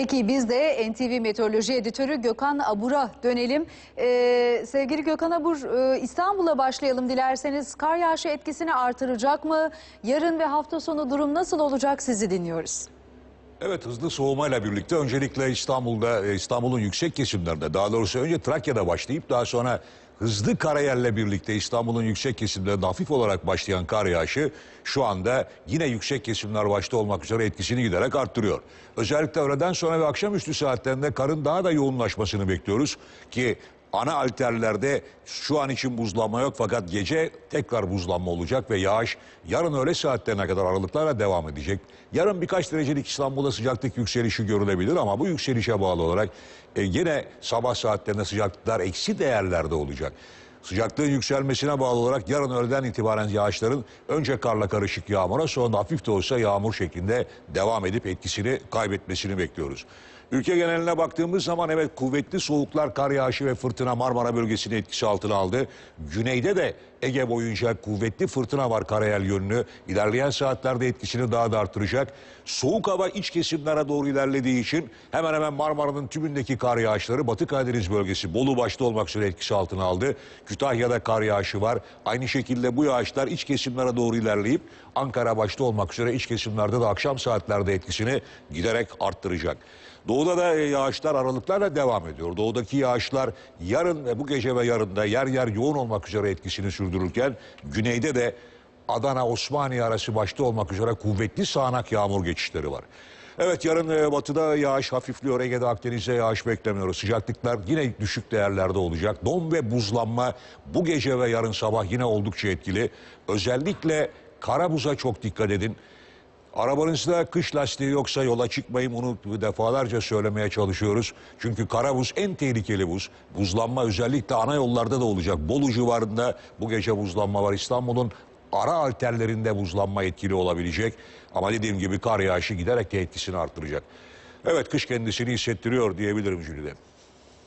Peki biz de NTV Meteoroloji Editörü Gökhan Abur'a dönelim. Ee, sevgili Gökhan Abur, e, İstanbul'a başlayalım dilerseniz. Kar yağışı etkisini artıracak mı? Yarın ve hafta sonu durum nasıl olacak sizi dinliyoruz. Evet hızlı soğumayla birlikte öncelikle İstanbul'da e, İstanbul'un yüksek kesimlerinde daha doğrusu önce Trakya'da başlayıp daha sonra hızlı karayelle birlikte İstanbul'un yüksek kesimlerinde hafif olarak başlayan kar yağışı şu anda yine yüksek kesimler başta olmak üzere etkisini giderek arttırıyor. Özellikle öğleden sonra ve akşamüstü saatlerinde karın daha da yoğunlaşmasını bekliyoruz ki Ana alterlerde şu an için buzlanma yok fakat gece tekrar buzlanma olacak ve yağış yarın öğle saatlerine kadar aralıklarla devam edecek. Yarın birkaç derecelik İstanbul'da sıcaklık yükselişi görülebilir ama bu yükselişe bağlı olarak e, yine sabah saatlerinde sıcaklıklar eksi değerlerde olacak. Sıcaklığın yükselmesine bağlı olarak yarın öğleden itibaren yağışların önce karla karışık yağmura sonra hafif de olsa yağmur şeklinde devam edip etkisini kaybetmesini bekliyoruz. Ülke geneline baktığımız zaman evet kuvvetli soğuklar, kar yağışı ve fırtına Marmara bölgesini etkisi altına aldı. Güneyde de Ege boyunca kuvvetli fırtına var karayel yönlü. İlerleyen saatlerde etkisini daha da artıracak. Soğuk hava iç kesimlere doğru ilerlediği için hemen hemen Marmara'nın tümündeki kar yağışları Batı Karadeniz bölgesi Bolu başta olmak üzere etkisi altına aldı. Kütahya'da kar yağışı var. Aynı şekilde bu yağışlar iç kesimlere doğru ilerleyip Ankara başta olmak üzere iç kesimlerde de akşam saatlerde etkisini giderek arttıracak. Doğuda da e, yağışlar aralıklarla devam ediyor. Doğudaki yağışlar yarın bu gece ve yarın da yer yer yoğun olmak üzere etkisini sürdürürken güneyde de Adana Osmaniye arası başta olmak üzere kuvvetli sağanak yağmur geçişleri var. Evet yarın e, batıda yağış hafifliyor. Ege'de Akdeniz'de yağış beklemiyoruz. Sıcaklıklar yine düşük değerlerde olacak. Don ve buzlanma bu gece ve yarın sabah yine oldukça etkili. Özellikle kara buza çok dikkat edin. Arabanızda kış lastiği yoksa yola çıkmayın bunu defalarca söylemeye çalışıyoruz. Çünkü kara buz en tehlikeli buz. Buzlanma özellikle ana yollarda da olacak. Bolu civarında bu gece buzlanma var. İstanbul'un ara alterlerinde buzlanma etkili olabilecek. Ama dediğim gibi kar yağışı giderek de etkisini arttıracak. Evet kış kendisini hissettiriyor diyebilirim Jülide.